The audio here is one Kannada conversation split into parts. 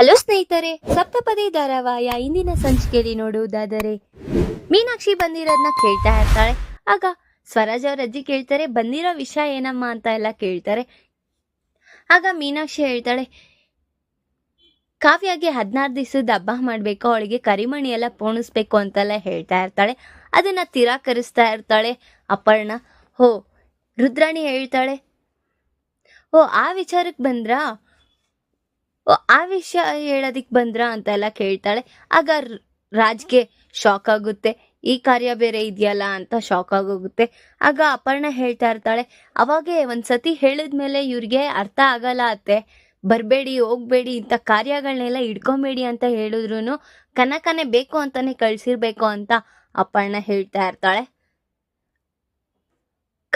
ಹಲೋ ಸ್ನೇಹಿತರೆ, ಸಪ್ತಪದಿ ಧಾರಾವಾಹಿಯ ಇಂದಿನ ಸಂಚಿಕೆಯಲ್ಲಿ ನೋಡುವುದಾದರೆ, ಮೀನಾಕ್ಷಿ ಬಂದಿರೋದನ್ನ ಕೇಳ್ತಾ ಇರ್ತಾಳೆ. ಆಗ ಸ್ವರಾಜ್ ಅವ್ರ ಅಜ್ಜಿ ಕೇಳ್ತಾರೆ, ಬಂದಿರೋ ವಿಷಯ ಏನಮ್ಮ ಅಂತ ಎಲ್ಲ ಕೇಳ್ತಾರೆ. ಆಗ ಮೀನಾಕ್ಷಿ ಹೇಳ್ತಾಳೆ, ಕಾವ್ಯಾಗೆ ಹದಿನಾರು ದಿವಸದ ಹಬ್ಬ ಮಾಡಬೇಕು, ಅವಳಿಗೆ ಕರಿಮಣಿ ಎಲ್ಲ ಪೋಣಿಸ್ಬೇಕು ಅಂತೆಲ್ಲ ಹೇಳ್ತಾ ಇರ್ತಾಳೆ. ಅದನ್ನ ತಿರಾಕರಿಸ್ತಾ ಇರ್ತಾಳೆ ಅಪರ್ಣ. ಹೋ, ರುದ್ರಾಣಿ ಹೇಳ್ತಾಳೆ ಓ ಆ ವಿಚಾರಕ್ಕೆ ಬಂದ್ರಾ? ಆ ವಿಷಯ ಹೇಳೋದಿಕ್ ಅಂತ ಅಂತೆಲ್ಲ ಕೇಳ್ತಾಳೆ. ಆಗ ರಾಜ್ಗೆ ಶಾಕ್ ಆಗುತ್ತೆ. ಈ ಕಾರ್ಯ ಬೇರೆ ಇದೆಯಲ್ಲ ಅಂತ ಶಾಕ್ ಆಗೋಗುತ್ತೆ. ಆಗ ಅಪರ್ಣ ಹೇಳ್ತಾ ಇರ್ತಾಳೆ, ಅವಾಗೆ ಒಂದ್ಸತಿ ಹೇಳಿದ್ಮೇಲೆ ಇವ್ರಿಗೆ ಅರ್ಥ ಆಗಲ್ಲ ಅತ್ತೆ. ಬರಬೇಡಿ, ಹೋಗ್ಬೇಡಿ, ಇಂಥ ಕಾರ್ಯಗಳನ್ನೆಲ್ಲ ಇಟ್ಕೊಬೇಡಿ ಅಂತ ಹೇಳಿದ್ರು ಕನಕನೇ ಬೇಕು ಅಂತಾನೆ ಕಳ್ಸಿರ್ಬೇಕು ಅಂತ ಅಪರ್ಣ ಹೇಳ್ತಾ ಇರ್ತಾಳೆ.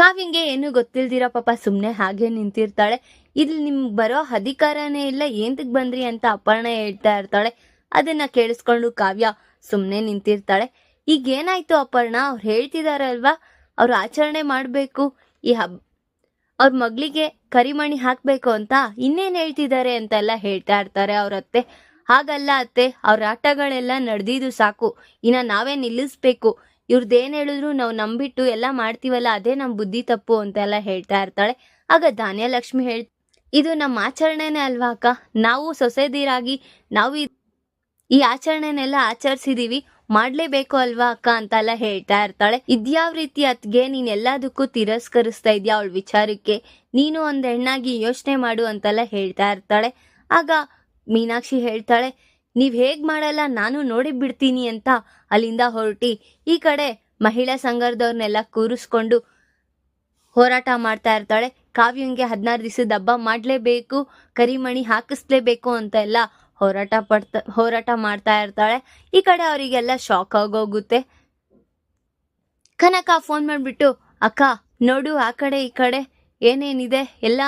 ಕಾವ್ಯಂಗೆ ಏನು ಗೊತ್ತಿಲ್ದಿರೋ ಪಾಪ ಸುಮ್ಮನೆ ಹಾಗೆ ನಿಂತಿರ್ತಾಳೆ. ಇಲ್ಲಿ ನಿಮ್ಗೆ ಬರೋ ಅಧಿಕಾರನೇ ಇಲ್ಲ, ಏಂತಕ್ ಬಂದ್ರಿ ಅಂತ ಅಪರ್ಣ ಹೇಳ್ತಾ ಇರ್ತಾಳೆ. ಅದನ್ನ ಕೇಳಿಸ್ಕೊಂಡು ಕಾವ್ಯ ಸುಮ್ಮನೆ ನಿಂತಿರ್ತಾಳೆ. ಈಗ ಏನಾಯ್ತು ಅಪರ್ಣ? ಅವ್ರು ಹೇಳ್ತಿದಾರಲ್ವಾ? ಅವ್ರು ಆಚರಣೆ ಮಾಡಬೇಕು. ಈ ಹಬ್ ಅವ್ರ ಮಗಳಿಗೆ ಕರಿಮಣಿ ಹಾಕ್ಬೇಕು ಅಂತ ಇನ್ನೇನ್ ಹೇಳ್ತಿದ್ದಾರೆ ಅಂತೆಲ್ಲ ಹೇಳ್ತಾ ಇರ್ತಾರೆ ಅವ್ರ ಅತ್ತೆ. ಹಾಗಲ್ಲ ಅತ್ತೆ, ಅವ್ರ ಆಟಗಳೆಲ್ಲ ನಡೆದಿದ್ದು ಸಾಕು. ಇನ್ನ ನಾವೇ ನಿಲ್ಲಿಸ್ಬೇಕು. ಇವ್ರದ್ದೇನ್ ಹೇಳಿದ್ರು ನಾವು ನಂಬಿಟ್ಟು ಎಲ್ಲ ಮಾಡ್ತೀವಲ್ಲ, ಅದೇ ನಮ್ ಬುದ್ಧಿ ತಪ್ಪು ಅಂತೆಲ್ಲ ಹೇಳ್ತಾ ಇರ್ತಾಳೆ. ಆಗ ಧಾನ್ಯಲಕ್ಷ್ಮಿ ಹೇಳ್ ಇದು ನಮ್ಮ ಆಚರಣೆನೇ ಅಲ್ವಾ ಅಕ್ಕ? ನಾವು ಸೊಸೆದಿರಾಗಿ ನಾವು ಈ ಆಚರಣೆನೆಲ್ಲ ಆಚರಿಸಿದೀವಿ, ಮಾಡ್ಲೇಬೇಕು ಅಲ್ವಾ ಅಕ್ಕ ಅಂತೆಲ್ಲ ಹೇಳ್ತಾ ಇರ್ತಾಳೆ. ಇದ್ಯಾವ ರೀತಿ ಅತ್ಗೆ ನೀನ್ ಎಲ್ಲದಕ್ಕೂ ತಿರಸ್ಕರಿಸ್ತಾ ಇದ್ಯಾ ಅವಳ ವಿಚಾರಕ್ಕೆ? ನೀನು ಒಂದ್ ಹೆಣ್ಣಾಗಿ ಯೋಚನೆ ಮಾಡು ಅಂತೆಲ್ಲ ಹೇಳ್ತಾ ಇರ್ತಾಳೆ. ಆಗ ಮೀನಾಕ್ಷಿ ಹೇಳ್ತಾಳೆ ನೀವ್ ಹೇಗ್ ಮಾಡಲ್ಲ, ನಾನು ನೋಡಿ ಬಿಡ್ತೀನಿ ಅಂತ ಅಲ್ಲಿಂದ ಹೊರಟಿ ಈ ಕಡೆ ಮಹಿಳಾ ಸಂಘದವ್ರನ್ನೆಲ್ಲ ಕೂರಿಸ್ಕೊಂಡು ಹೋರಾಟ ಮಾಡ್ತಾ ಇರ್ತಾಳೆ. ಕಾವ್ಯಂಗೆ ಹದಿನಾರು ದಿವಸದ ಹಬ್ಬ ಮಾಡಲೇಬೇಕು, ಕರಿಮಣಿ ಹಾಕಿಸ್ಲೇಬೇಕು ಅಂತ ಎಲ್ಲ ಹೋರಾಟ ಪಡ್ತಾ, ಹೋರಾಟ ಮಾಡ್ತಾ ಇರ್ತಾಳೆ. ಈ ಕಡೆ ಅವರಿಗೆಲ್ಲ ಶಾಕ್ ಆಗೋಗುತ್ತೆ. ಕನಕ ಫೋನ್ ಮಾಡಿಬಿಟ್ಟು, ಅಕ್ಕ, ನೋಡು ಆ ಕಡೆ ಈ ಕಡೆ ಏನೇನಿದೆ? ಎಲ್ಲ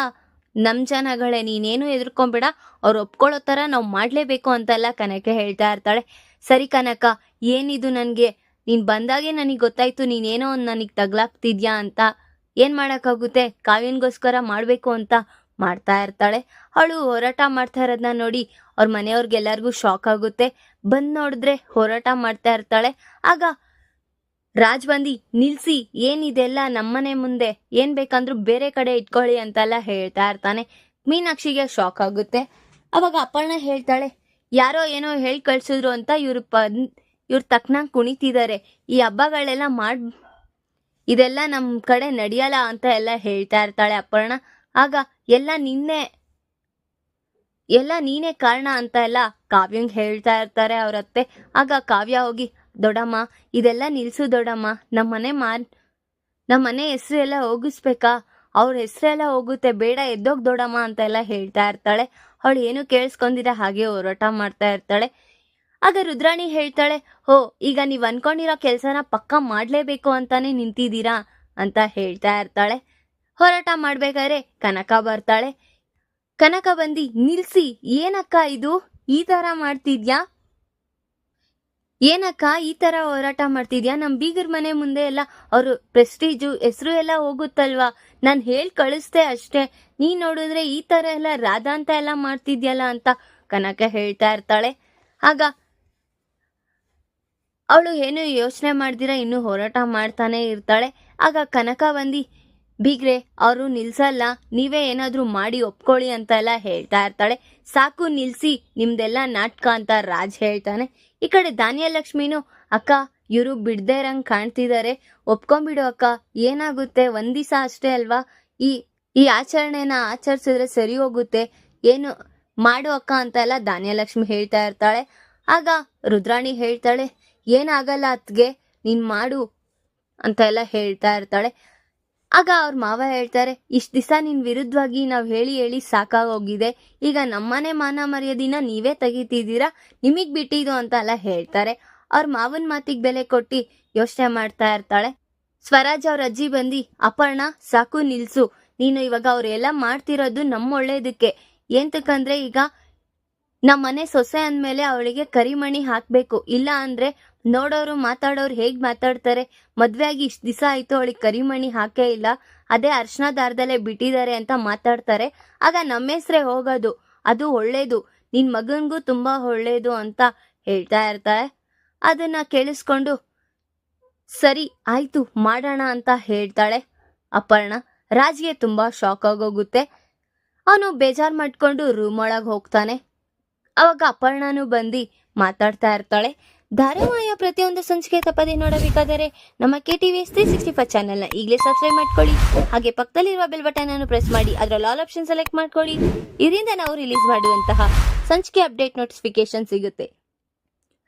ನಮ್ ಜನಗಳೇ, ನೀನೇನು ಎದುರ್ಕೊಂಬಿಡ, ಅವ್ರು ಒಪ್ಕೊಳ್ಳೋ ಥರ ನಾವು ಮಾಡಲೇಬೇಕು ಅಂತೆಲ್ಲ ಕನಕ ಹೇಳ್ತಾ ಇರ್ತಾಳೆ. ಸರಿ ಕನಕ, ಏನಿದು ನನಗೆ? ನೀನು ಬಂದಾಗೆ ನನಗೆ ಗೊತ್ತಾಯ್ತು, ನೀನೇನೋ ಒಂದು ನನಗೆ ತಗ್ಲಾಗ್ತಿದ್ಯಾ ಅಂತ. ಏನು ಮಾಡೋಕ್ಕಾಗುತ್ತೆ? ಕಾವ್ಯನ್ಗೋಸ್ಕರ ಮಾಡಬೇಕು ಅಂತ ಮಾಡ್ತಾ ಇರ್ತಾಳೆ. ಅವಳು ಹೋರಾಟ ಮಾಡ್ತಾ ಇರೋದನ್ನ ನೋಡಿ ಅವ್ರ ಮನೆಯವ್ರಿಗೆಲ್ಲರಿಗೂ ಶಾಕ್ ಆಗುತ್ತೆ. ಬಂದು ನೋಡಿದ್ರೆ ಹೋರಾಟ ಮಾಡ್ತಾ ಇರ್ತಾಳೆ. ಆಗ ರಾಜ್ ಬಂದಿ ನಿಲ್ಸಿ ಏನಿದೆಲ್ಲ ನಮ್ಮನೆ ಮುಂದೆ? ಏನ್ ಬೇಕಂದ್ರೂ ಬೇರೆ ಕಡೆ ಇಟ್ಕೊಳ್ಳಿ ಅಂತೆಲ್ಲ ಹೇಳ್ತಾ ಇರ್ತಾನೆ. ಮೀನಾಕ್ಷಿಗೆ ಶಾಕ್ ಆಗುತ್ತೆ. ಅವಾಗ ಅಪರ್ಣ ಹೇಳ್ತಾಳೆ, ಯಾರೋ ಏನೋ ಹೇಳಿ ಕಳ್ಸಿದ್ರು ಅಂತ ಇವ್ರು ಇವ್ರ ತಕ್ಕನ ಕುಣಿತಿದ್ದಾರೆ ಈ ಹಬ್ಬಗಳೆಲ್ಲ ಮಾಡ್, ಇದೆಲ್ಲ ನಮ್ಮ ಕಡೆ ನಡೆಯಲ್ಲ ಅಂತ ಎಲ್ಲ ಹೇಳ್ತಾ ಇರ್ತಾಳೆ ಅಪರ್ಣ. ಆಗ ಎಲ್ಲ ನಿನ್ನೆ, ಎಲ್ಲ ನೀನೇ ಕಾರಣ ಅಂತ ಎಲ್ಲ ಕಾವ್ಯಂಗೆ ಹೇಳ್ತಾ ಇರ್ತಾರೆ ಅವ್ರತ್ತೆ. ಆಗ ಕಾವ್ಯ ಹೋಗಿ ದೊಡ್ಡಮ್ಮ, ಇದೆಲ್ಲ ನಿಲ್ಸು ದೊಡ್ಡಮ್ಮ. ನಮ್ಮನೆ ಮಾರ್ ನಮ್ಮನೆ ಹೆಸರು ಎಲ್ಲ ಹೋಗಿಸ್ಬೇಕಾ? ಅವ್ರ ಹೆಸರೆಲ್ಲ ಹೋಗುತ್ತೆ, ಬೇಡ ಎದ್ದೋಗ್ ದೊಡಮ್ಮ ಅಂತ ಎಲ್ಲ ಹೇಳ್ತಾ ಇರ್ತಾಳೆ. ಅವಳು ಏನು ಕೇಳಿಸ್ಕೊಂಡಿರ ಹಾಗೆ ಹೋರಾಟ ಮಾಡ್ತಾ ಇರ್ತಾಳೆ. ಆಗ ರುದ್ರಾಣಿ ಹೇಳ್ತಾಳೆ, ಹೋ, ಈಗ ನೀವ್ ಅನ್ಕೊಂಡಿರೋ ಕೆಲ್ಸನ ಪಕ್ಕ ಮಾಡ್ಲೇಬೇಕು ಅಂತಾನೆ ನಿಂತಿದ್ದೀರಾ? ಅಂತ ಹೇಳ್ತಾ ಇರ್ತಾಳೆ. ಹೋರಾಟ ಮಾಡ್ಬೇಕಾದ್ರೆ ಕನಕ ಬರ್ತಾಳೆ. ಕನಕ ಬಂದಿ, ನಿಲ್ಸಿ, ಏನಕ್ಕ ಇದು? ಈ ತರ ಮಾಡ್ತಿದ್ಯಾ? ಏನಕ್ಕ ಈ ತರ ಹೋರಾಟ ಮಾಡ್ತಿದ್ಯಾ? ನಮ್ ಬೀಗರ್ ಮನೆ ಮುಂದೆ ಎಲ್ಲ ಅವ್ರು ಪ್ರೆಸ್ಟೀಜು ಹೆಸರು ಎಲ್ಲ ಹೋಗುತ್ತಲ್ವಾ? ನಾನ್ ಹೇಳ್ ಕಳಿಸ್ದೆ ಅಷ್ಟೇ. ನೀ ನೋಡಿದ್ರೆ ಈ ತರ ಎಲ್ಲ ರಾಧಾ ಅಂತ ಎಲ್ಲ ಮಾಡ್ತಿದ್ಯಲ್ಲ ಅಂತ ಕನಕ ಹೇಳ್ತಾ ಇರ್ತಾಳೆ. ಆಗ ಅವಳು ಏನು ಯೋಚನೆ ಮಾಡ್ದಿರ? ಇನ್ನು ಹೋರಾಟ ಮಾಡ್ತಾನೆ ಇರ್ತಾಳೆ. ಆಗ ಕನಕ ಬಂದಿ ಬೀಗ್ರೆ, ಅವರು ನಿಲ್ಸಲ್ಲ, ನೀವೇ ಏನಾದರೂ ಮಾಡಿ ಒಪ್ಕೊಳ್ಳಿ ಅಂತ ಎಲ್ಲ ಹೇಳ್ತಾ ಇರ್ತಾಳೆ. ಸಾಕು ನಿಲ್ಸಿ, ನಿಮ್ದೆಲ್ಲ ನಾಟಕ ಅಂತ ರಾಜ್ ಹೇಳ್ತಾನೆ. ಈ ಕಡೆ ಧಾನ್ಯಲಕ್ಷ್ಮಿನೂ, ಅಕ್ಕ, ಇವರು ಬಿಡದೇ ಇರಂಗ್ ಕಾಣ್ತಿದ್ದಾರೆ ಒಪ್ಕೊಂಬಿಡು ಅಕ್ಕ, ಏನಾಗುತ್ತೆ? ಒಂದ್ ಅಷ್ಟೇ ಅಲ್ವಾ? ಈ ಈ ಆಚರಣೆನ ಆಚರಿಸಿದ್ರೆ ಸರಿ ಹೋಗುತ್ತೆ. ಏನು ಮಾಡು ಅಕ್ಕ ಅಂತ ಎಲ್ಲ ಧಾನ್ಯಲಕ್ಷ್ಮಿ ಹೇಳ್ತಾ ಇರ್ತಾಳೆ. ಆಗ ರುದ್ರಾಣಿ ಹೇಳ್ತಾಳೆ, ಏನಾಗಲ್ಲ ಅತ್ಗೆ ನೀನ್ ಮಾಡು ಅಂತ ಎಲ್ಲ ಹೇಳ್ತಾ ಇರ್ತಾಳೆ. ಆಗ ಅವ್ರ ಮಾವ ಹೇಳ್ತಾರೆ, ಇಷ್ಟ ದಿವಸ ನಿನ್ ವಿರುದ್ಧವಾಗಿ ನಾವು ಹೇಳಿ ಹೇಳಿ ಸಾಕಾಗೋಗಿದೆ. ಈಗ ನಮ್ಮನೆ ಮಾನ ಮರ್ಯಾದಿನ ನೀವೇ ತೆಗಿತಿದ್ದೀರಾ? ನಿಮಗ್ ಬಿಟ್ಟಿದ್ದು ಅಂತ ಎಲ್ಲ ಹೇಳ್ತಾರೆ. ಅವ್ರ ಮಾವನ ಮಾತಿಗೆ ಬೆಲೆ ಕೊಟ್ಟಿ ಯೋಚನೆ ಮಾಡ್ತಾ ಇರ್ತಾಳೆ. ಸ್ವರಾಜ್ ಅವ್ರ ಅಜ್ಜಿ ಬಂದಿ, ಅಪರ್ಣ, ಸಾಕು, ನಿಲ್ಸು. ನೀನು ಇವಾಗ ಅವ್ರೆಲ್ಲ ಮಾಡ್ತಿರೋದು ನಮ್ಮ ಒಳ್ಳೇದಕ್ಕೆ. ಏಂತಕ್ಕಂದ್ರೆ ಈಗ ನಮ್ಮನೆ ಸೊಸೆ ಅಂದ್ಮೇಲೆ ಅವಳಿಗೆ ಕರಿಮಣಿ ಹಾಕಬೇಕು. ಇಲ್ಲ ಅಂದ್ರೆ ನೋಡೋರು, ಮಾತಾಡೋರು ಹೇಗ್ ಮಾತಾಡ್ತಾರೆ? ಮದ್ವೆ ಆಗಿ ಇಷ್ಟ ದಿವಸ ಆಯ್ತು, ಅವಳಿಗೆ ಕರಿಮಣಿ ಹಾಕೇ ಇಲ್ಲ. ಅದೇ ಅರ್ಶನ ದಾರದಲ್ಲೇ ಬಿಟ್ಟಿದ್ದಾರೆ ಅಂತ ಮಾತಾಡ್ತಾರೆ. ಆಗ ನಮ್ಮ ಹೆಸ್ರೇ ಹೋಗೋದು. ಅದು ಒಳ್ಳೇದು. ನಿನ್ ಮಗನ್ಗೂ ತುಂಬಾ ಒಳ್ಳೇದು ಅಂತ ಹೇಳ್ತಾ ಇರ್ತಾರೆ ಅದನ್ನ ಕೇಳಿಸ್ಕೊಂಡು, ಸರಿ, ಆಯ್ತು, ಮಾಡೋಣ ಅಂತ ಹೇಳ್ತಾಳೆ ಅಪರ್ಣ. ರಾಜ್ಗೆ ತುಂಬಾ ಶಾಕ್ ಆಗೋಗುತ್ತೆ. ಅವನು ಬೇಜಾರ್ ಮಾಡ್ಕೊಂಡು ರೂಮ್ ಒಳಗೆ ಹೋಗ್ತಾನೆ. ಅವಾಗ ಅಪರ್ಣನು ಬಂದು ಮಾತಾಡ್ತಾ ಇರ್ತಾಳೆ. ಧಾರಾವಾಹಿಯ ಪ್ರತಿಯೊಂದು ಸಂಚಿಕೆ ತಪ್ಪದೆ ನೋಡಬೇಕಾದರೆ ನಮ್ಮ K T V S three sixty five ಚಾನಲ್ನ ಈಗಲೇ ಸಬ್ಸ್ಕ್ರೈಬ್ ಮಾಡ್ಕೊಳ್ಳಿ. ಹಾಗೆ ಪಕ್ಕದಲ್ಲಿರುವ ಬೆಲ್ ಬಟನ್ ಅನ್ನು ಪ್ರೆಸ್ ಮಾಡಿ, ಅದರಲ್ಲಿ ಆಲ್ ಆಪ್ಷನ್ ಸೆಲೆಕ್ಟ್ ಮಾಡ್ಕೊಳ್ಳಿ. ಇದರಿಂದ ನಾವು ರಿಲೀಸ್ ಮಾಡುವಂತಹ ಸಂಚಿಕೆ ಅಪ್ಡೇಟ್ ನೋಟಿಫಿಕೇಶನ್ ಸಿಗುತ್ತೆ.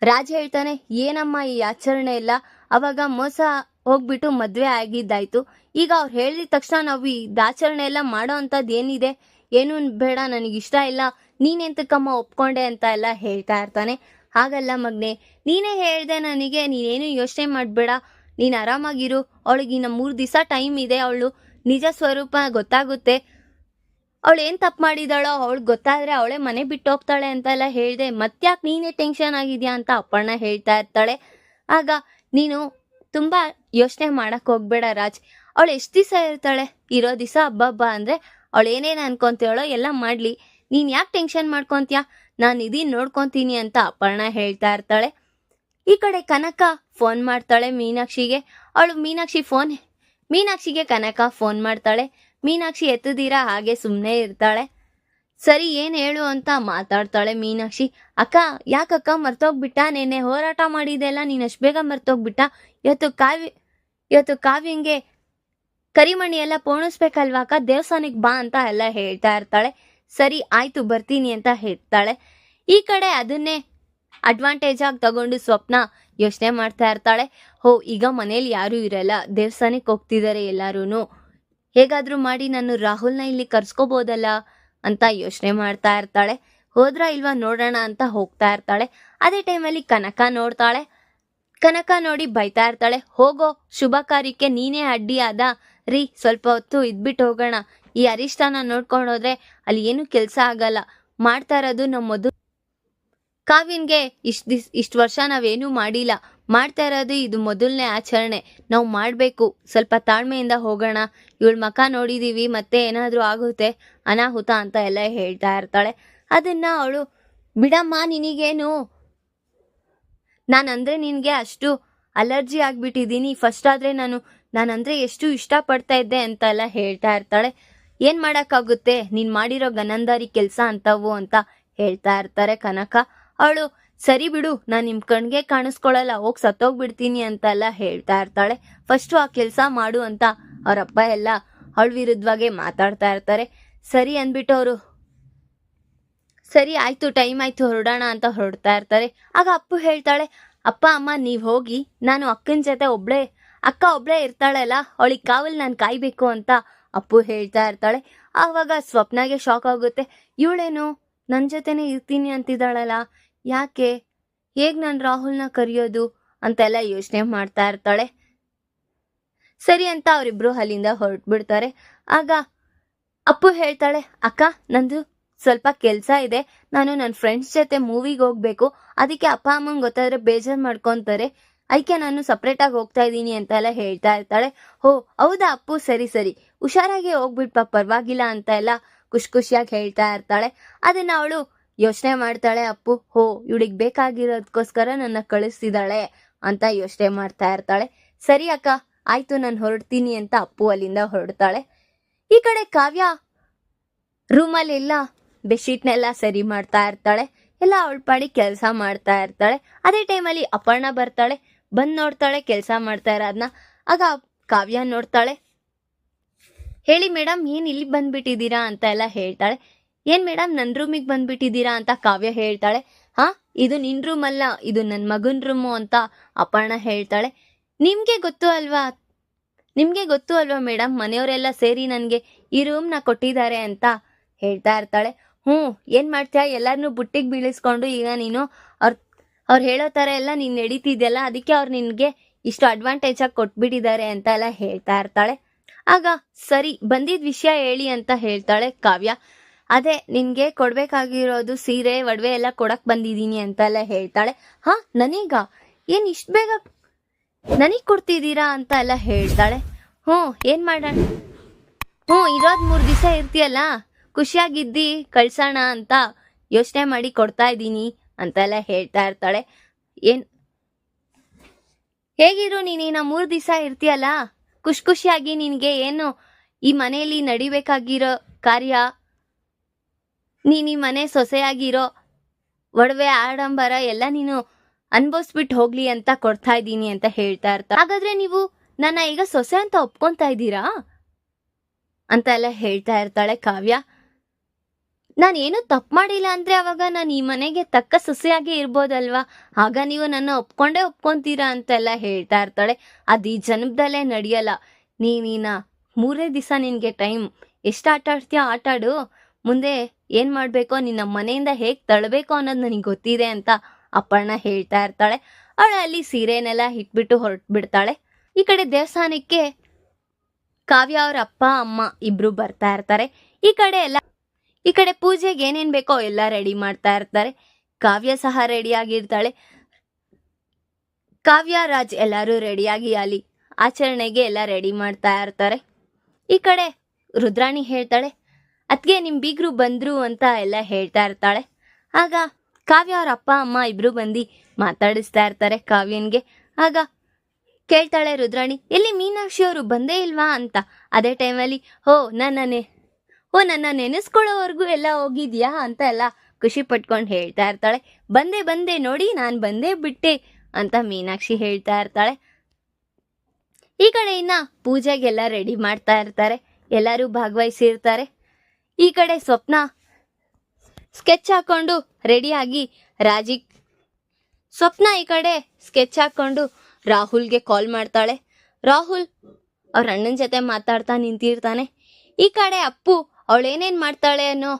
ರಾಜ ಹೇಳ್ತಾನೆ, ಏನಮ್ಮ ಈ ಆಚರಣೆ ಇಲ್ಲ ಅವಾಗ ಮೋಸ ಹೋಗ್ಬಿಟ್ಟು ಮದುವೆ ಆಗಿದ್ದಾಯ್ತು. ಈಗ ಅವ್ರು ಹೇಳಿದ ತಕ್ಷಣ ನಾವು ಈ ಆಚರಣೆ ಎಲ್ಲ ಮಾಡೋ ಅಂಥದ್ದು ಏನಿದೆ? ಏನು ಬೇಡ, ನನಗಿಷ್ಟ ಇಲ್ಲ. ನೀನೆಂತಕ್ಕಮ್ಮ ಒಪ್ಕೊಂಡೆ ಅಂತ ಎಲ್ಲ ಹೇಳ್ತಾ ಇರ್ತಾನೆ. ಹಾಗಲ್ಲ ಮಗ್ನೆ. ನೀನೇ ಹೇಳ್ದೆ ನನಗೆ, ನೀನೇನು ಯೋಚನೆ ಮಾಡಬೇಡ. ನೀನು ಆರಾಮಾಗಿರು. ಅವಳಿಗೆ ಇನ್ನು ಮೂರು ದಿವಸ ಟೈಮ್ ಇದೆ ಅವಳು. ನಿಜ ಸ್ವರೂಪ ಗೊತ್ತಾಗುತ್ತೆ. ಅವಳು ಏನು ತಪ್ಪು ಮಾಡಿದಾಳೋ ಅವಳು ಗೊತ್ತಾದ್ರೆ ಅವಳೇ ಮನೆ ಬಿಟ್ಟು ಹೋಗ್ತಾಳೆ ಅಂತೆಲ್ಲ ಹೇಳಿದೆ. ಮತ್ತ್ಯಾಕೆ ನೀನೇ ಟೆನ್ಷನ್ ಆಗಿದ್ಯಾ ಅಂತ ಅಪ್ಪಣ್ಣ ಹೇಳ್ತಾ ಇರ್ತಾಳೆ. ಆಗ ನೀನು ತುಂಬ ಯೋಚನೆ ಮಾಡಕ್ ಹೋಗ್ಬೇಡ ರಾಜ್. ಅವಳು ಎಷ್ಟು ದಿವಸ ಇರ್ತಾಳೆ? ಇರೋ ದಿವಸ ಹಬ್ಬ ಹಬ್ಬ ಅಂದರೆ ಅವಳು ಏನೇನು ಅನ್ಕೊಂತೀವಳೋ ಎಲ್ಲ ಮಾಡಲಿ. ನೀನು ಯಾಕೆ ಟೆನ್ಷನ್ ಮಾಡ್ಕೊತೀಯ? ನಾನು ಇದೀನಿ ನೋಡ್ಕೊತೀನಿ ಅಂತ ಅಪರ್ಣ ಹೇಳ್ತಾ ಇರ್ತಾಳೆ. ಈ ಕಡೆ ಕನಕ ಫೋನ್ ಮಾಡ್ತಾಳೆ ಮೀನಾಕ್ಷಿಗೆ. ಅವಳು ಮೀನಾಕ್ಷಿ ಫೋನ್ ಮೀನಾಕ್ಷಿಗೆ ಕನಕ ಫೋನ್ ಮಾಡ್ತಾಳೆ. ಮೀನಾಕ್ಷಿ ಎತ್ತದಿರಾ ಹಾಗೆ ಸುಮ್ಮನೆ ಇರ್ತಾಳೆ. ಸರಿ, ಏನು ಹೇಳು ಅಂತ ಮಾತಾಡ್ತಾಳೆ ಮೀನಾಕ್ಷಿ. ಅಕ್ಕ, ಯಾಕಕ್ಕ ಮರ್ತೋಗ್ಬಿಟ್ಟ? ನೆನ್ನೆ ಹೋರಾಟ ಮಾಡಿದೆಲ್ಲ, ನೀನು ಅಷ್ಟು ಬೇಗ ಮರ್ತೋಗ್ಬಿಟ್ಟ? ಇವತ್ತು ಕಾವ್ಯ, ಇವತ್ತು ಕಾವ್ಯಂಗೆ ಕರಿಮಣಿ ಎಲ್ಲ ಪೋಣಿಸ್ಬೇಕಲ್ವಾ ಅಕ್ಕ? ದೇವಸ್ಥಾನಕ್ಕೆ ಬಾ ಅಂತ ಎಲ್ಲ ಹೇಳ್ತಾ ಇರ್ತಾಳೆ. ಸರಿ, ಆಯ್ತು, ಬರ್ತೀನಿ ಅಂತ ಹೇಳ್ತಾಳೆ. ಈ ಕಡೆ ಅದನ್ನೇ ಅಡ್ವಾಂಟೇಜ್ ಆಗಿ ತಗೊಂಡು ಸ್ವಪ್ನ ಯೋಚನೆ ಮಾಡ್ತಾ ಇರ್ತಾಳೆ. ಹೋ, ಈಗ ಮನೇಲಿ ಯಾರೂ ಇರಲ್ಲ, ದೇವಸ್ಥಾನಕ್ಕೆ ಹೋಗ್ತಿದ್ದಾರೆ ಎಲ್ಲರೂ ಹೇಗಾದರೂ ಮಾಡಿ ನಾನು ರಾಹುಲ್ನ ಇಲ್ಲಿ ಕರ್ಸ್ಕೋಬೋದಲ್ಲ ಅಂತ ಯೋಚನೆ ಮಾಡ್ತಾ ಇರ್ತಾಳೆ. ಹೋದ್ರ ಇಲ್ವಾ ನೋಡೋಣ ಅಂತ ಹೋಗ್ತಾ ಇರ್ತಾಳೆ. ಅದೇ ಟೈಮಲ್ಲಿ ಕನಕ ನೋಡ್ತಾಳೆ. ಕನಕ ನೋಡಿ ಬೈತಾ ಇರ್ತಾಳೆ. ಹೋಗೋ ಶುಭ ಕಾರ್ಯಕ್ಕೆ ನೀನೇ ಅಡ್ಡಿ ಆದ ರೀ, ಸ್ವಲ್ಪ ಹೊತ್ತು ಇದ್ಬಿಟ್ಟು ಹೋಗೋಣ. ಈ ಅರಿಷ್ಟಾನ ನೋಡ್ಕೊಂಡು ಹೋದ್ರೆ ಅಲ್ಲಿ ಏನು ಕೆಲಸ ಆಗಲ್ಲ. ಮಾಡ್ತಾ ಇರೋದು ನಮ್ಮ ಮಧು ಕಾವ್ಯನ್ಗೆ ಇಷ್ಟು ದಿಸ್ ಇಷ್ಟು ವರ್ಷ ನಾವೇನೂ ಮಾಡಿಲ್ಲ. ಮಾಡ್ತಾ ಇರೋದು ಇದು ಮೊದಲನೇ ಆಚರಣೆ. ನಾವು ಮಾಡಬೇಕು. ಸ್ವಲ್ಪ ತಾಳ್ಮೆಯಿಂದ ಹೋಗೋಣ. ಇವಳ ಮಕ ನೋಡಿದೀವಿ, ಮತ್ತೆ ಏನಾದರೂ ಆಗುತ್ತೆ, ಅನಾಹುತ ಅಂತ ಎಲ್ಲ ಹೇಳ್ತಾ ಇರ್ತಾಳೆ. ಅದನ್ನ ಅವಳು, ಬಿಡಮ್ಮ, ನಿನಗೇನು? ನಾನಂದ್ರೆ ನಿನಗೆ ಅಷ್ಟು ಅಲರ್ಜಿ ಆಗಿಬಿಟ್ಟಿದ್ದೀನಿ. ಫಸ್ಟ್ ಆದರೆ ನಾನು, ನಾನಂದ್ರೆ ಎಷ್ಟು ಇಷ್ಟಪಡ್ತಾ ಇದ್ದೆ ಅಂತ ಎಲ್ಲ ಹೇಳ್ತಾ ಇರ್ತಾಳೆ. ಏನು ಮಾಡೋಕ್ಕಾಗುತ್ತೆ? ನೀನ್ ಮಾಡಿರೋ ಗನಂದಾರಿ ಕೆಲಸ ಅಂತವು ಅಂತ ಹೇಳ್ತಾ ಇರ್ತಾರೆ ಕನಕ. ಅವಳು, ಸರಿ ಬಿಡು, ನಾನು ನಿಮ್ಮ ಕಣ್ಗೆ ಕಾಣಿಸ್ಕೊಳಲ್ಲ, ಹೋಗಿ ಸತ್ತೋಗ್ಬಿಡ್ತೀನಿ ಅಂತೆಲ್ಲ ಹೇಳ್ತಾ ಇರ್ತಾಳೆ. ಫಸ್ಟು ಆ ಕೆಲಸ ಮಾಡು ಅಂತ ಅವರಪ್ಪ ಎಲ್ಲ ಅವಳ ವಿರುದ್ಧವಾಗಿ ಮಾತಾಡ್ತಾ ಇರ್ತಾರೆ. ಸರಿ ಅಂದ್ಬಿಟ್ಟು ಅವರು, ಸರಿ ಆಯ್ತು, ಟೈಮ್ ಆಯ್ತು, ಹೊರಡೋಣ ಅಂತ ಹೊರಡ್ತಾ ಇರ್ತಾರೆ. ಆಗ ಅಪ್ಪು ಹೇಳ್ತಾಳೆ, ಅಪ್ಪ, ಅಮ್ಮ, ನೀವು ಹೋಗಿ, ನಾನು ಅಕ್ಕನ ಜೊತೆ ಒಬ್ಳೆ, ಅಕ್ಕ ಒಬ್ಳೆ ಇರ್ತಾಳಲ್ಲ, ಅವಳಿಗೆ ಕಾವಲ್ ನಾನು ಕಾಯ್ಬೇಕು ಅಂತ ಅಪ್ಪು ಹೇಳ್ತಾ ಇರ್ತಾಳೆ. ಆವಾಗ ಸ್ವಪ್ನಾಗೆ ಶಾಕ್ ಆಗುತ್ತೆ. ಇವಳೇನು ನನ್ನ ಜೊತೆನೆ ಇರ್ತೀನಿ ಅಂತಿದ್ದಾಳಲ್ಲ? ಯಾಕೆ? ಹೇಗ್ ನಾನು ರಾಹುಲ್ನ ಕರೆಯೋದು? ಅಂತೆಲ್ಲ ಯೋಚನೆ ಮಾಡ್ತಾ ಇರ್ತಾಳೆ. ಸರಿ ಅಂತ ಅವರಿಬ್ರು ಅಲ್ಲಿಂದ ಹೊರಟ್ಬಿಡ್ತಾರೆ. ಆಗ ಅಪ್ಪು ಹೇಳ್ತಾಳೆ, ಅಕ್ಕ, ನಂದು ಸ್ವಲ್ಪ ಕೆಲಸ ಇದೆ. ನಾನು ನನ್ನ ಫ್ರೆಂಡ್ಸ್ ಜೊತೆ ಮೂವಿಗೆ ಹೋಗ್ಬೇಕು. ಅದಕ್ಕೆ ಅಪ್ಪ, ಅಮ್ಮಂಗೆ ಗೊತ್ತಾದ್ರೆ ಬೇಜಾರು ಮಾಡ್ಕೊತಾರೆ. ಅದಕ್ಕೆ ನಾನು ಸಪ್ರೇಟಾಗಿ ಹೋಗ್ತಾ ಇದ್ದೀನಿ ಅಂತೆಲ್ಲ ಹೇಳ್ತಾ ಇರ್ತಾಳೆ. ಹೋ ಹೌದಾ ಅಪ್ಪು? ಸರಿ ಸರಿ. ಹುಷಾರಾಗಿ ಹೋಗ್ಬಿಟ್ಪ, ಪರವಾಗಿಲ್ಲ ಅಂತ ಎಲ್ಲ ಖುಷಿ ಖುಷಿಯಾಗಿ ಹೇಳ್ತಾ ಇರ್ತಾಳೆ. ಅದನ್ನ ಅವಳು ಯೋಚನೆ ಮಾಡ್ತಾಳೆ, ಅಪ್ಪು, ಹೋ, ಇವಳಿಗೆ ಬೇಕಾಗಿರೋದಕ್ಕೋಸ್ಕರ ನನ್ನ ಕಳಿಸ್ತಿದ್ದಾಳೆ ಅಂತ ಯೋಚನೆ ಮಾಡ್ತಾ ಇರ್ತಾಳೆ. ಸರಿ ಅಕ್ಕ, ಆಯ್ತು, ನಾನು ಹೊರಡ್ತೀನಿ ಅಂತ ಅಪ್ಪು ಅಲ್ಲಿಂದ ಹೊರಡ್ತಾಳೆ. ಈ ಕಡೆ ಕಾವ್ಯ ರೂಮಲ್ಲೆಲ್ಲ ಬೆಡ್ಶೀಟ್ನೆಲ್ಲ ಸರಿ ಮಾಡ್ತಾ ಇರ್ತಾಳೆ. ಎಲ್ಲ ಅವಳ ಪಾಡಿ ಕೆಲಸ ಮಾಡ್ತಾ ಇರ್ತಾಳೆ. ಅದೇ ಟೈಮಲ್ಲಿ ಅಪರ್ಣ ಬರ್ತಾಳೆ. ಬಂದು ನೋಡ್ತಾಳೆ, ಕೆಲಸ ಮಾಡ್ತಾ ಇರೋದನ್ನ ಆಗ ಕಾವ್ಯ ನೋಡ್ತಾಳೆ. ಹೇಳಿ ಮೇಡಮ್, ಏನು ಇಲ್ಲಿ ಬಂದ್ಬಿಟ್ಟಿದ್ದೀರಾ ಅಂತ ಎಲ್ಲ ಹೇಳ್ತಾಳೆ. ಏನ್ ಮೇಡಮ್ ನನ್ನ ರೂಮಿಗೆ ಬಂದ್ಬಿಟ್ಟಿದ್ದೀರಾ ಅಂತ ಕಾವ್ಯ ಹೇಳ್ತಾಳೆ. ಹಾ, ಇದು ನಿನ್ ರೂಮ್ ಅಲ್ಲ, ಇದು ನನ್ನ ಮಗನ ರೂಮು ಅಂತ ಅಪರ್ಣ ಹೇಳ್ತಾಳೆ. ನಿಮ್ಗೆ ಗೊತ್ತು ಅಲ್ವಾ? ನಿಮ್ಗೆ ಗೊತ್ತು ಅಲ್ವಾ ಮೇಡಮ್, ಮನೆಯವರೆಲ್ಲ ಸೇರಿ ನನಗೆ ಈ ರೂಮ್ನ ಕೊಟ್ಟಿದ್ದಾರೆ ಅಂತ ಹೇಳ್ತಾ ಇರ್ತಾಳೆ. ಹ್ಞೂ ಏನು ಮಾಡ್ತೀಯಾ? ಎಲ್ಲರನ್ನೂ ಬುಟ್ಟಿಗೆ ಬೀಳಿಸ್ಕೊಂಡು ಈಗ ನೀನು ಅವ್ರ, ಅವ್ರು ಹೇಳೋ ಥರ ಎಲ್ಲ ನೀನು ನಡೀತಿದ್ಯಲ್ಲ, ಅದಕ್ಕೆ ಅವ್ರು ನಿನಗೆ ಇಷ್ಟು ಅಡ್ವಾಂಟೇಜ್ ಆಗಿ ಕೊಟ್ಬಿಟ್ಟಿದ್ದಾರೆ ಅಂತ ಎಲ್ಲ ಹೇಳ್ತಾ ಇರ್ತಾಳೆ. ಆಗ ಸರಿ, ಬಂದಿದ್ ವಿಷಯ ಹೇಳಿ ಅಂತ ಹೇಳ್ತಾಳೆ ಕಾವ್ಯ. ಅದೇ, ನಿನ್ಗೆ ಕೊಡ್ಬೇಕಾಗಿರೋದು ಸೀರೆ, ಒಡವೆ ಎಲ್ಲ ಕೊಡಕ್ ಬಂದಿದ್ದೀನಿ ಅಂತ ಎಲ್ಲ ಹೇಳ್ತಾಳೆ. ಹಾ ನನೀಗ ಏನ್ ಇಷ್ಟು ಬೇಗ ನನಗ್ ಕೊಡ್ತಿದ್ದೀರಾ ಅಂತ ಎಲ್ಲ ಹೇಳ್ತಾಳೆ. ಹ್ಞೂ, ಏನ್ ಮಾಡೋಣ ಹ್ಞೂ, ಇರೋದ್ ಮೂರು ದಿವಸ ಇರ್ತೀಯಲ್ಲ? ಖುಷಿಯಾಗಿದ್ದಿ, ಕಳ್ಸೋಣ ಅಂತ ಯೋಚನೆ ಮಾಡಿ ಕೊಡ್ತಾ ಇದ್ದೀನಿ ಅಂತೆಲ್ಲ ಹೇಳ್ತಾ ಇರ್ತಾಳೆ. ಏನ್? ಹೇಗಿರು ನೀನು ಮೂರು ದಿವಸ ಇರ್ತೀಯಲ್ಲ? ಖುಷಿ ಖುಷಿಯಾಗಿ ನಿನಗೆ ಏನು ಈ ಮನೆಯಲ್ಲಿ ನಡಿಬೇಕಾಗಿರೋ ಕಾರ್ಯ? ನೀನು ಈ ಮನೆ ಸೊಸೆಯಾಗಿರೋ ಒಡವೆ ಆಡಂಬರ ಎಲ್ಲ ನೀನು ಅನ್ಭವಿಸ್ಬಿಟ್ಟು ಹೋಗ್ಲಿ ಅಂತ ಕೊಡ್ತಾ ಇದ್ದೀನಿ ಅಂತ ಹೇಳ್ತಾ ಇರ್ತಾ ಹಾಗಾದ್ರೆ ನೀವು ನನ್ನ ಈಗ ಸೊಸೆ ಅಂತ ಒಪ್ಕೊಂತಾ ಇದ್ದೀರಾ? ಅಂತ ಎಲ್ಲ ಹೇಳ್ತಾ ಇರ್ತಾಳೆ ಕಾವ್ಯ. ನಾನು ಏನು ತಪ್ಪು ಮಾಡಿಲ್ಲ ಅಂದ್ರೆ ಅವಾಗ ನಾನು ಈ ಮನೆಗೆ ತಕ್ಕ ಸೊಸೆಯಾಗಿ ಇರ್ಬೋದಲ್ವಾ? ಆಗ ನೀವು ನನ್ನ ಒಪ್ಕೊಂಡೇ ಒಪ್ಕೊಂತೀರಾ ಅಂತೆಲ್ಲ ಹೇಳ್ತಾ ಇರ್ತಾಳೆ. ಅದು ಈ ಜನ್ಮದಲ್ಲೇ ನಡೆಯಲ್ಲ. ನೀನ ಮೂರೇ ದಿವಸ ನಿನಗೆ ಟೈಮ್. ಎಷ್ಟು ಆಟ ಆಡ್ತೀಯ ಆಟ ಮುಂದೆ ಏನು ಮಾಡಬೇಕೋ, ನಿನ್ನ ಮನೆಯಿಂದ ಹೇಗೆ ತಳ್ಳಬೇಕು ಅನ್ನೋದು ನನಗೆ ಗೊತ್ತಿದೆ ಅಂತ ಅಪ್ಪಣ್ಣ ಹೇಳ್ತಾ ಇರ್ತಾಳೆ. ಅವಳು ಅಲ್ಲಿ ಸೀರೆನೆಲ್ಲ ಇಟ್ಬಿಟ್ಟು ಹೊರಟು ಬಿಡ್ತಾಳೆ ಈ ಕಡೆ ದೇವಸ್ಥಾನಕ್ಕೆ ಕಾವ್ಯ ಅವ್ರ ಅಪ್ಪ, ಅಮ್ಮ ಇಬ್ರು ಬರ್ತಾ ಇರ್ತಾರೆ. ಈ ಕಡೆ ಎಲ್ಲ ಈ ಕಡೆ ಪೂಜೆಗೆ ಏನೇನ್ ಬೇಕೋ ಎಲ್ಲ ರೆಡಿ ಮಾಡ್ತಾ ಇರ್ತಾರೆ. ಕಾವ್ಯ ಸಹ ರೆಡಿ ಆಗಿರ್ತಾಳೆ. ಕಾವ್ಯ, ರಾಜ್ ಎಲ್ಲರೂ ರೆಡಿಯಾಗಿ ಅಲ್ಲಿ ಆಚರಣೆಗೆ ಎಲ್ಲ ರೆಡಿ ಮಾಡ್ತಾ ಇರ್ತಾರೆ. ಈ ಕಡೆ ರುದ್ರಾಣಿ ಹೇಳ್ತಾಳೆ ಅದ್ಗೆ ನಿಮ್ ಬೀಗ್ರು ಬಂದ್ರು ಅಂತ ಎಲ್ಲ ಹೇಳ್ತಾ ಇರ್ತಾಳೆ. ಆಗ ಕಾವ್ಯ ಅವ್ರ ಅಪ್ಪ, ಅಮ್ಮ ಇಬ್ರು ಬಂದು ಮಾತಾಡಿಸ್ತಾ ಇರ್ತಾರೆ ಕಾವ್ಯನ್ಗೆ. ಆಗ ಕೇಳ್ತಾಳೆ ರುದ್ರಾಣಿ, ಎಲ್ಲಿ ಮೀನಾಕ್ಷಿ ಅವರು ಬಂದೇ ಇಲ್ವಾ? ಅಂತ. ಅದೇ ಟೈಮಲ್ಲಿ ಹೋ, ನನ್ನನೆ. ಓ, ನನ್ನ ನೆನೆಸ್ಕೊಳ್ಳೋವರೆಗೂ ಎಲ್ಲ ಹೋಗಿದ್ಯಾ ಅಂತ ಎಲ್ಲ ಖುಷಿ ಪಟ್ಕೊಂಡು ಹೇಳ್ತಾ ಇರ್ತಾಳೆ. ಬಂದೆ ಬಂದೆ ನೋಡಿ, ನಾನು ಬಂದೇ ಬಿಟ್ಟೆ ಅಂತ ಮೀನಾಕ್ಷಿ ಹೇಳ್ತಾ ಇರ್ತಾಳೆ. ಈ ಕಡೆ ಇನ್ನ ಪೂಜೆಗೆಲ್ಲ ರೆಡಿ ಮಾಡ್ತಾ ಇರ್ತಾರೆ. ಎಲ್ಲರೂ ಭಾಗವಹಿಸಿರ್ತಾರೆ. ಈ ಕಡೆ ಸ್ವಪ್ನ ಸ್ಕೆಚ್ ಹಾಕೊಂಡು ರೆಡಿಯಾಗಿ ರಾಜಿ ಸ್ವಪ್ನ ಈ ಕಡೆ ಸ್ಕೆಚ್ ಹಾಕೊಂಡು ರಾಹುಲ್ಗೆ ಕಾಲ್ ಮಾಡ್ತಾಳೆ. ರಾಹುಲ್ ಅವ್ರ ಅಣ್ಣನ ಜೊತೆ ಮಾತಾಡ್ತಾ ನಿಂತಿರ್ತಾನೆ. ಈ ಕಡೆ ಅಪ್ಪು ಅವಳೇನೇನು ಮಾಡ್ತಾಳೆ ಅನ್ನೋ,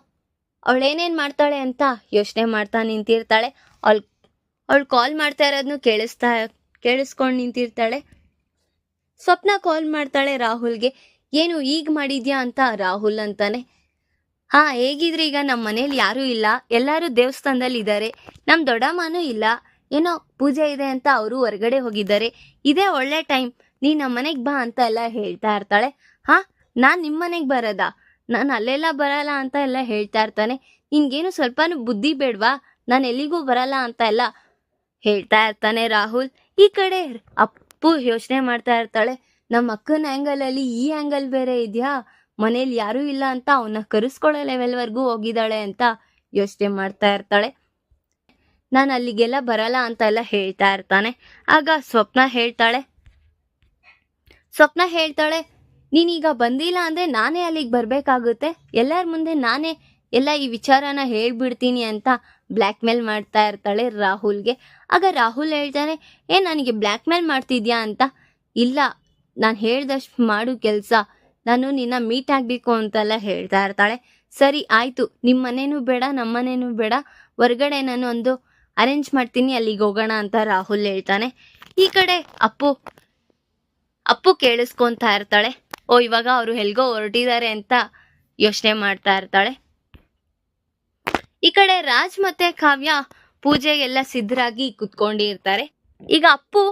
ಅವಳೇನೇನು ಮಾಡ್ತಾಳೆ ಅಂತ ಯೋಚನೆ ಮಾಡ್ತಾ ನಿಂತಿರ್ತಾಳೆ. ಅವಳು ಅವಳು ಕಾಲ್ ಮಾಡ್ತಾ ಇರೋದನ್ನು ಕೇಳಿಸ್ತಾ, ಕೇಳಿಸ್ಕೊಂಡು ನಿಂತಿರ್ತಾಳೆ. ಸ್ವಪ್ನ ಕಾಲ್ ಮಾಡ್ತಾಳೆ ರಾಹುಲ್ಗೆ. ಏನು ಈಗ ಮಾಡಿದ್ಯಾ ಅಂತ ರಾಹುಲ್ ಅಂತಾನೆ. ಹಾ, ಹೇಗಿದ್ರೆ ಈಗ? ನಮ್ಮ ಮನೇಲಿ ಯಾರೂ ಇಲ್ಲ. ಎಲ್ಲರೂ ದೇವಸ್ಥಾನದಲ್ಲಿ ಇದ್ದಾರೆ ನಮ್ಮ ದೊಡ್ಡಮ್ಮನೂ ಇಲ್ಲ. ಏನೋ ಪೂಜೆ ಇದೆ ಅಂತ ಅವರು ಹೊರಗಡೆ ಹೋಗಿದ್ದಾರೆ. ಇದೇ ಒಳ್ಳೆ ಟೈಮ್ ನೀ ನಮ್ಮ ಮನೆಗೆ ಬಾ ಅಂತ ಎಲ್ಲ ಹೇಳ್ತಾ ಇರ್ತಾಳೆ. ಹಾ, ನಾನು ನಿಮ್ಮ ಮನೆಗೆ ಬರೋದಾ? ನಾನು ಅಲ್ಲೆಲ್ಲ ಬರಲ್ಲ ಅಂತ ಎಲ್ಲ ಹೇಳ್ತಾ ಇರ್ತಾನೆ. ನಿನ್ಗೇನು ಸ್ವಲ್ಪನೂ ಬುದ್ಧಿ ಬೇಡ್ವಾ? ನಾನು ಎಲ್ಲಿಗೂ ಬರಲ್ಲ ಅಂತ ಎಲ್ಲ ಹೇಳ್ತಾ ಇರ್ತಾನೆ ರಾಹುಲ್. ಈ ಕಡೆ ಅಪ್ಪು ಯೋಚನೆ ಮಾಡ್ತಾ ಇರ್ತಾಳೆ. ನಮ್ಮ ಅಕ್ಕನ ಆ್ಯಂಗಲಲ್ಲಿ ಈ ಆ್ಯಂಗಲ್ ಬೇರೆ ಇದೆಯಾ? ಮನೇಲಿ ಯಾರೂ ಇಲ್ಲ ಅಂತ ಅವನ್ನ ಕರೆಸ್ಕೊಳ್ಳೋ ಲೆವೆಲ್ವರೆಗೂ ಹೋಗಿದ್ದಾಳೆ ಅಂತ ಯೋಚನೆ ಮಾಡ್ತಾ ಇರ್ತಾಳೆ. ನಾನು ಅಲ್ಲಿಗೆಲ್ಲ ಬರಲ್ಲ ಅಂತ ಎಲ್ಲ ಹೇಳ್ತಾ ಇರ್ತಾನೆ. ಆಗ ಸ್ವಪ್ನ ಹೇಳ್ತಾಳೆ. ಸ್ವಪ್ನ ಹೇಳ್ತಾಳೆ ನೀನೀಗ ಬಂದಿಲ್ಲ ಅಂದರೆ ನಾನೇ ಅಲ್ಲಿಗೆ ಬರಬೇಕಾಗುತ್ತೆ. ಎಲ್ಲರ ಮುಂದೆ ನಾನೇ ಎಲ್ಲ ಈ ವಿಚಾರನ ಹೇಳ್ಬಿಡ್ತೀನಿ ಅಂತ ಬ್ಲ್ಯಾಕ್ ಮೇಲ್ ಮಾಡ್ತಾ ಇರ್ತಾಳೆ ರಾಹುಲ್ಗೆ. ಆಗ ರಾಹುಲ್ ಹೇಳ್ತಾನೆ, ಏ, ನನಗೆ ಬ್ಲ್ಯಾಕ್ ಮೇಲ್ ಮಾಡ್ತಿದ್ಯಾ ಅಂತ? ಇಲ್ಲ, ನಾನು ಹೇಳ್ದಷ್ಟು ಮಾಡು ಕೆಲಸ. ನಾನು ನಿನ್ನ ಮೀಟ್ ಆಗಬೇಕು ಅಂತೆಲ್ಲ ಹೇಳ್ತಾ ಇರ್ತಾಳೆ. ಸರಿ, ಆಯಿತು. ನಿಮ್ಮ ಮನೇನೂ ಬೇಡ ನಮ್ಮ ಮನೇನೂ ಬೇಡ. ಹೊರ್ಗಡೆ ನಾನು ಒಂದು ಅರೇಂಜ್ ಮಾಡ್ತೀನಿ, ಅಲ್ಲಿಗೆ ಹೋಗೋಣ ಅಂತ ರಾಹುಲ್ ಹೇಳ್ತಾನೆ. ಈ ಕಡೆ ಅಪ್ಪು ಅಪ್ಪು ಕೇಳಿಸ್ಕೊತಾ ಇರ್ತಾಳೆ. ಓ, ಇವಾಗ ಅವರು ಎಲ್ಗೋ ಹೊರಟಿದ್ದಾರೆ ಅಂತ ಯೋಚನೆ ಮಾಡ್ತಾ ಇರ್ತಾಳೆ. ಈ ಕಡೆ ರಾಜ್ ಮತ್ತೆ ಕಾವ್ಯ ಪೂಜೆಗೆಲ್ಲ ಸಿದ್ಧರಾಗಿ ಕುತ್ಕೊಂಡಿರ್ತಾರೆ ಈಗ ಅಪ್ಪು,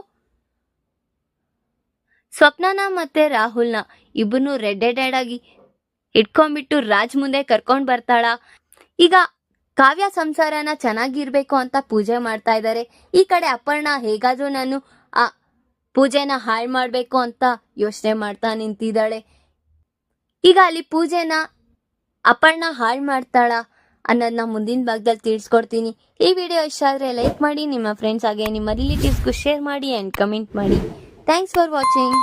ಸ್ವಪ್ನನ ಮತ್ತೆ ರಾಹುಲ್ನ ಇಬ್ಬನು ರೆಡ್ ರೆಡ್ ಆಗಿ ಇಟ್ಕೊಂಡ್ಬಿಟ್ಟು ರಾಜ್ ಮುಂದೆ ಕರ್ಕೊಂಡ್ ಬರ್ತಾಳ. ಈಗ ಕಾವ್ಯ ಸಂಸಾರನ ಚೆನ್ನಾಗಿರ್ಬೇಕು ಅಂತ ಪೂಜೆ ಮಾಡ್ತಾ ಇದ್ದಾರೆ. ಈ ಕಡೆ ಅಪ್ಪಣ್ಣ ಹೇಗಾದ್ರೂ ನಾನು ಪೂಜೆನ ಹಾಳು ಮಾಡಬೇಕು ಅಂತ ಯೋಚನೆ ಮಾಡ್ತಾ ನಿಂತಿದ್ದಾಳೆ. ಈಗ ಅಲ್ಲಿ ಪೂಜೆನ ಅಪರ್ಣ ಹಾಳು ಮಾಡ್ತಾಳ ಅನ್ನೋದನ್ನ ಮುಂದಿನ ಭಾಗದಲ್ಲಿ ತಿಳಿಸ್ಕೊಡ್ತೀನಿ. ಈ ವಿಡಿಯೋ ಇಷ್ಟ ಆದರೆ ಲೈಕ್ ಮಾಡಿ, ನಿಮ್ಮ ಫ್ರೆಂಡ್ಸ್ ಹಾಗೆ ನಿಮ್ಮ ರಿಲೇಟಿವ್ಸ್ಗೂ ಶೇರ್ ಮಾಡಿ ಆ್ಯಂಡ್ ಕಮೆಂಟ್ ಮಾಡಿ. Thanks for watching